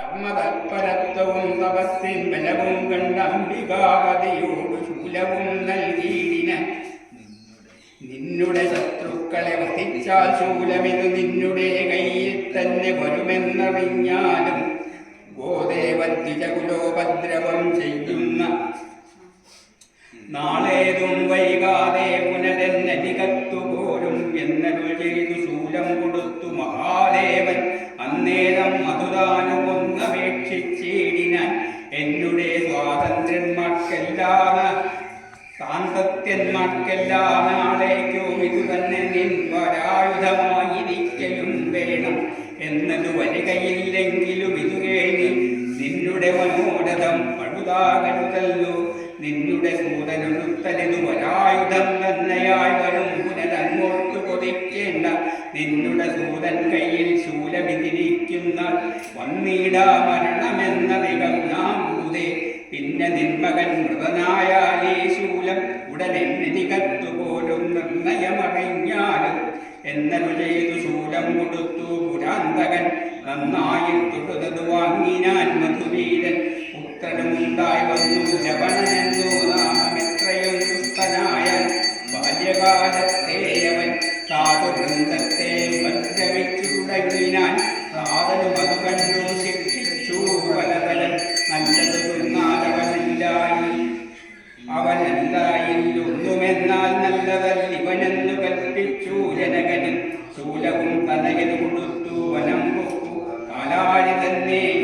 ധർമ്മതത്പരത്വവും തപസ്സിൻ ബലവും കണ്ട അംബികാവതിയോട് ശൂലവും നൽകിയിടിന. നിന്നുടെ ശത്രുക്കളെ വധിച്ചാൽ ശൂലമിത് നിന്നുടെ കയ്യിൽ തന്നെ വരുമെന്നറിഞ്ഞാലും ഗോദേവദ്വിജകുലോപദ്രവം ചെയ്യുന്ന നാളേതും വൈകാതെ പുനരെന്നരികത്തു പോരും എന്നരുൾ ചെയ്തു സ്വാതന്ത്ര്യന്മാർക്കെല്ലാം കാന്തത്യന്മാർക്കെല്ലാം നാളേക്കും ഇത് തന്നെ നിൻവരായുധമായിരിക്കലും വേണം എന്നത് വരികയില്ലെങ്കിലും ഇത് കേൾവി. നിന്നുടെ മനോരഥം പഴുതാകരുതല്ലോ നിന്നുടെ സൂതനൊരുത്തലിതു വരായുധം തന്നെയായി വരും. പുനരങ്ങോട്ടു കൊതിക്കേണ്ട. നിന്നുടെ സൂതൻ കയ്യിൽ ശൂലമിതിരിക്കുന്ന വന്നീടാ നിന്മകൻ മൃതനായാലേ ശൂലം ഉടനെ നികത്തുപോലും നിർണയമറിഞ്ഞാലും എന്നരു ചെയ്തു ശൂലം കൊടുത്തു പുരാന്തകൻ നന്നായി തൊഴുതത് വാങ്ങിനാൻ മധുവീരൻ പുത്രനുമുണ്ടായി വന്നു. the name.